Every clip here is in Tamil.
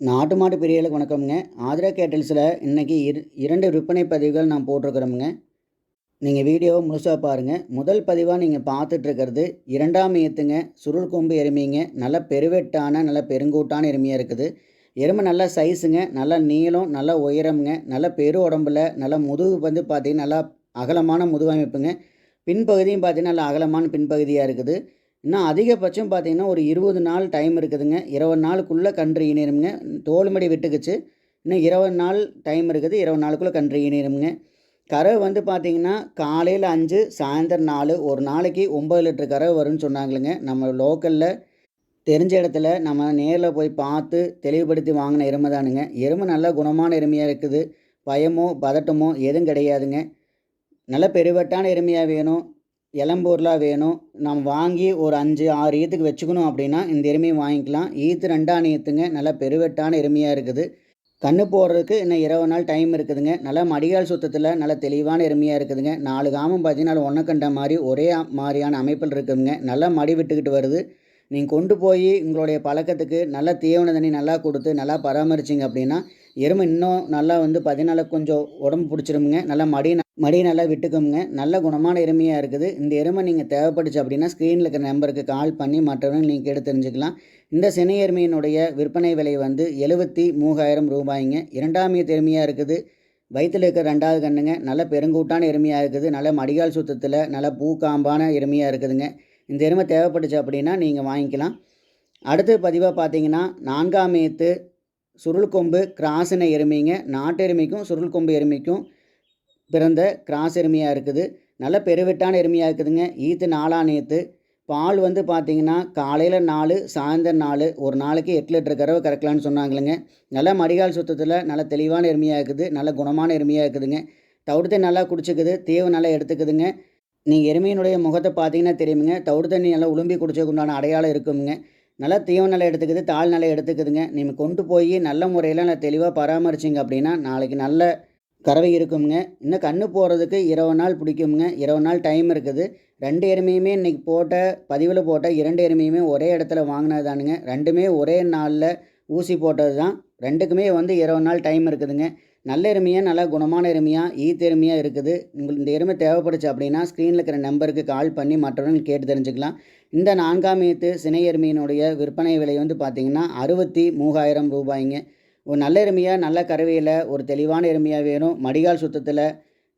நாட்டு மாட்டு பிரியலுக்கு வணக்கம்ங்க. ஆதிரா கேட்டல்ஸில் இன்றைக்கி இரு இரண்டு விற்பனை பதிவுகள் நான் போட்டிருக்கிறோமுங்க. நீங்கள் வீடியோவை முழுசாக பாருங்கள் முதல் பதிவாக நீங்கள் பார்த்துட்ருக்கிறது இரண்டாம் ஏத்துங்க. சுருள் கொம்பு எருமைங்க. நல்ல பெருவெட்டான நல்ல பெருங்கூட்டான எருமையாக இருக்குது. எருமை நல்ல சைஸுங்க. நல்ல நீளம் நல்ல உயரம்ங்க. நல்ல பெரு உடம்புல நல்ல முதுகு வந்து பார்த்திங்கன்னா நல்லா அகலமான முதுகமைப்புங்க. பின்பகுதியும் பார்த்திங்கன்னா நல்ல அகலமான பின்பகுதியாக இருக்குது. இன்னும் அதிகபட்சம் பார்த்திங்கன்னா ஒரு இருபது நாள் டைம் இருக்குதுங்க. இருபது நாளுக்குள்ளே கன்று ஈனிருங்க தோல்மடி விட்டுக்குச்சு. இன்னும் இருபது நாள் டைம் இருக்குது. இருபது நாளுக்குள்ளே கன்று ஈனிருங்க கறவை வந்து பார்த்திங்கன்னா காலையில் அஞ்சு சாயந்தரம் நாலு ஒரு நாளைக்கு ஒம்பது லிட்டர் கறவை வரும்னு சொன்னாங்களுங்க. நம்ம லோக்கலில் தெரிஞ்ச இடத்துல நம்ம நேரில் போய் பார்த்து தெளிவுபடுத்தி வாங்கின எருமை தானுங்க. எருமை நல்ல குணமான எருமையாக இருக்குது. பயமோ பதட்டமோ எதுவும் கிடையாதுங்க. நல்ல பெருவட்டான எருமையாக வேணும். இளம்பூர்லாம் வேணும். நம்ம வாங்கி ஒரு அஞ்சு ஆறு ஈத்துக்கு வச்சுக்கணும் அப்படின்னா இந்த எருமையை வாங்கிக்கலாம். ஈத்து ரெண்டாம் ஈத்துங்க நல்லா பெருவெட்டான எருமையாக இருக்குது. கண்ணு போடுறதுக்கு இன்னும் இருபது நாள் டைம் இருக்குதுங்க. நல்லா மடிகால் சுத்தத்தில் நல்ல தெளிவான எருமையாக இருக்குதுங்க. நாலு காமம் பார்த்தீங்கன்னா ஒன்று கண்ட மாதிரி ஒரே மாதிரியான அமைப்பில் இருக்குதுங்க. நல்லா மடி விட்டுக்கிட்டு வருது. நீங்கள் கொண்டு போய் உங்களுடைய பழக்கத்துக்கு நல்ல தீவன தண்ணி நல்லா கொடுத்து நல்லா பராமரிச்சிங்க அப்படின்னா எருமை இன்னும் நல்லா வந்து பார்த்தீங்கன்னா கொஞ்சம் உடம்பு பிடிச்சிருமுங்க. நல்லா மடி மடி நல்லா விட்டுக்குங்க நல்ல குணமான எருமையாக இருக்குது. இந்த எருமை நீங்கள் தேவைப்பட்டுச்சு அப்படின்னா ஸ்க்ரீனில் இருக்கிற நம்பருக்கு கால் பண்ணி மற்றவங்க நீங்கள் கேட்டு தெரிஞ்சுக்கலாம். இந்த சினை எருமையினுடைய விற்பனை விலை வந்து எழுபத்தி மூவாயிரம் ரூபாய்ங்க. இரண்டாம் எருமையாக இருக்குது. வயிற்றில் இருக்கிற ரெண்டாவது கண்ணுங்க. நல்ல பெருங்கூட்டான எருமையாக இருக்குது. நல்ல மடிகால் சுத்தத்தில் நல்ல பூக்காம்பான எருமையாக இருக்குதுங்க. இந்த எருமை தேவைப்பட்டுச்சு அப்படின்னா நீங்கள் வாங்கிக்கலாம். அடுத்து பதிவாக பார்த்தீங்கன்னா நான்காம் ஏத்து சுருள் கொம்பு கிராசின எருமைங்க நாட்டு எருமைக்கும் சுருள் கொம்பு எருமைக்கும் பிறந்த கிராஸ் எருமையாக இருக்குது. நல்ல பெருவெட்டான எருமையாக இருக்குதுங்க. ஈத்து நாலாம் நேற்று பால் வந்து பார்த்திங்கன்னா காலையில் நாலு சாயந்தரம் நாலு ஒரு நாளைக்கு எட்டு லிட்டர் கறவை கறக்கலான்னு சொன்னாங்களுங்க. நல்ல மடிகால் சுத்தத்தில் நல்ல தெளிவான எருமையாக இருக்குது. நல்ல குணமான எருமையாக இருக்குதுங்க. தவிடு தண்ணி நல்லா குடிச்சிக்குது. தேவை நல்லா எடுத்துக்குதுங்க. நீங்கள் எருமையினுடைய முகத்தை பார்த்தீங்கன்னா தெரியுமுங்க. தவிடு தண்ணி நல்லா உளும்பி குடிச்சதுக்கு உண்டான அடையாளம் இருக்குங்க நல்லா தீவன நிலை எடுத்துக்குது தாழ் நிலை எடுத்துக்குதுங்க. நீங்கள் கொண்டு போய் நல்ல முறையில் நல்லா தெளிவாக பராமரிச்சிங்க அப்படின்னா நாளைக்கு நல்ல கறவை இருக்குங்க இன்னும் கன்று போகிறதுக்கு இருபது நாள் பிடிக்குங்க இருபது நாள் டைம் இருக்குது. ரெண்டு எருமையுமே இன்றைக்கி போட்ட பதிவில் போட்ட இரண்டு எருமையுமே ஒரே இடத்துல வாங்கினது தானுங்க ரெண்டுமே ஒரே நாளில் ஊசி போட்டது தான் ரெண்டுக்குமே வந்து இருபது நாள் டைம் இருக்குதுங்க. நல்ல எருமையாக நல்லா குணமான எருமையாக ஈத்து எருமையாக இருக்குது. உங்களுக்கு இந்த எருமை தேவைப்படுச்சு அப்படின்னா ஸ்க்ரீனில் இருக்கிற நம்பருக்கு கால் பண்ணி மற்றவர்கள் கேட்டு தெரிஞ்சுக்கலாம். இந்த நான்காம் ஈத்து சினை எருமையினுடைய விற்பனை விலை வந்து பார்த்திங்கன்னா அறுபத்தி மூவாயிரம் ரூபாய்ங்க. ஒரு நல்ல எருமையாக நல்ல கருவியில் ஒரு தெளிவான எருமையாக வேணும். மடிகால் சுத்தத்தில்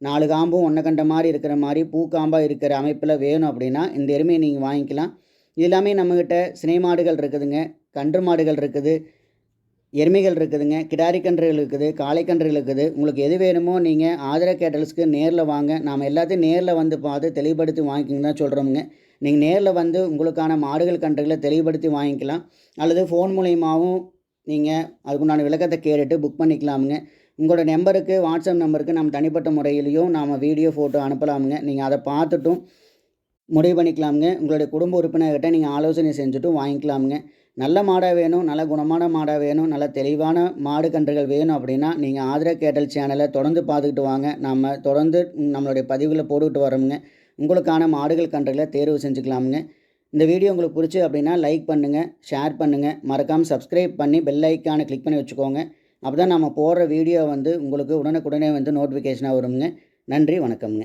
நாலு காம்பும் ஒன்றை கண்ட மாதிரி இருக்கிற மாதிரி பூக்காம்பாக இருக்கிற அமைப்பில் வேணும் அப்படின்னா இந்த எருமையை நீங்கள் வாங்கிக்கலாம். இது எல்லாமே நம்மக்கிட்ட சினை மாடுகள் இருக்குதுங்க. கன்று மாடுகள் இருக்குது. எருமைகள் இருக்குதுங்க கிடாரி கன்றுகள் இருக்குது காளை இருக்குது. உங்களுக்கு எது வேணுமோ நீங்கள் ஆதர கேட்டல்ஸ்க்கு நேரில் வாங்க. நாம் எல்லாத்தையும் நேரில் வந்து பார்த்து தெளிவுபடுத்தி வாங்கிக்கிங்க தான் சொல்கிறோமுங்க நீங்கள் நேரில் வந்து உங்களுக்கான மாடுகள் கன்றுகளை தெளிவுபடுத்தி வாங்கிக்கலாம். அல்லது ஃபோன் மூலியமாகவும் நீங்கள் அதுக்குண்டான விளக்கத்தை கேட்டுட்டு புக் பண்ணிக்கலாமுங்க. உங்களோட நம்பருக்கு வாட்ஸ்அப் நம்பருக்கு நம்ம தனிப்பட்ட முறையிலையும் நாம் வீடியோ ஃபோட்டோ அனுப்பலாமுங்க. நீங்கள் அதை பார்த்துட்டும் முடிவு பண்ணிக்கலாமுங்க. உங்களுடைய குடும்ப உறுப்பினர்கிட்ட நீங்கள் ஆலோசனை செஞ்சுட்டும் வாங்கிக்கலாமுங்க. நல்ல மாடாக வேணும் நல்ல குணமான மாடாக வேணும் நல்ல தெளிவான மாடு கன்றுகள் வேணும் அப்படின்னா நீங்கள் ஆதர கேட்டல் சேனலை தொடர்ந்து பார்த்துக்கிட்டு வாங்க. நம்ம தொடர்ந்து நம்மளுடைய பதிவுகளை போட்டுக்கிட்டு வரோமுங்க. உங்களுக்கான மாடுகள் கன்றுகளை தேர்வு செஞ்சுக்கலாமுங்க. இந்த வீடியோ உங்களுக்கு பிடிச்சி அப்படின்னா லைக் பண்ணுங்கள் ஷேர் பண்ணுங்கள் மறக்காமல் சப்ஸ்கிரைப் பண்ணி பெல் ஐக்கானை கிளிக் பண்ணி வச்சுக்கோங்க. அப்போ தான் நம்ம போடுற வீடியோ வந்து உங்களுக்கு உடனுக்குடனே வந்து நோட்டிஃபிகேஷனாக வருங்க நன்றி வணக்கம்ங்க.